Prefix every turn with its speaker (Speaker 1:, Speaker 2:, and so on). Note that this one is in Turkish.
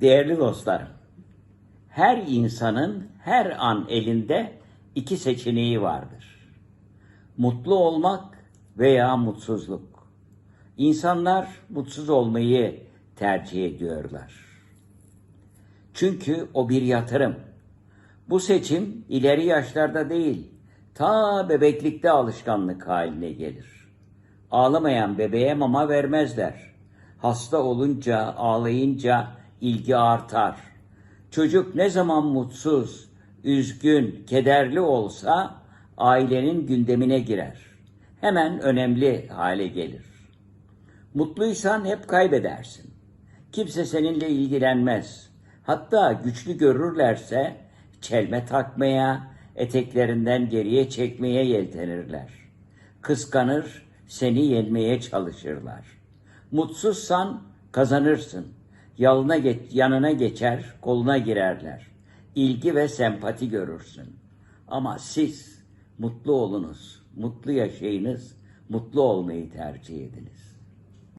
Speaker 1: Değerli dostlarım, her insanın her an elinde iki seçeneği vardır. Mutlu olmak veya mutsuzluk. İnsanlar mutsuz olmayı tercih ediyorlar. Çünkü o bir yatırım. Bu seçim ileri yaşlarda değil, ta bebeklikte alışkanlık haline gelir. Ağlamayan bebeğe mama vermezler. Hasta olunca, ağlayınca ilgi artar. Çocuk ne zaman mutsuz, üzgün, kederli olsa ailenin gündemine girer. Hemen önemli hale gelir. Mutluysan hep kaybedersin. Kimse seninle ilgilenmez. Hatta güçlü görürlerse çelme takmaya, eteklerinden geriye çekmeye yeltenirler. Kıskanır, seni yenmeye çalışırlar. Mutsuzsan kazanırsın. Yalına geç, yanına geçer, koluna girerler. İlgi ve sempati görürsün. Ama siz mutlu olunuz, mutlu yaşayınız, mutlu olmayı tercih ediniz.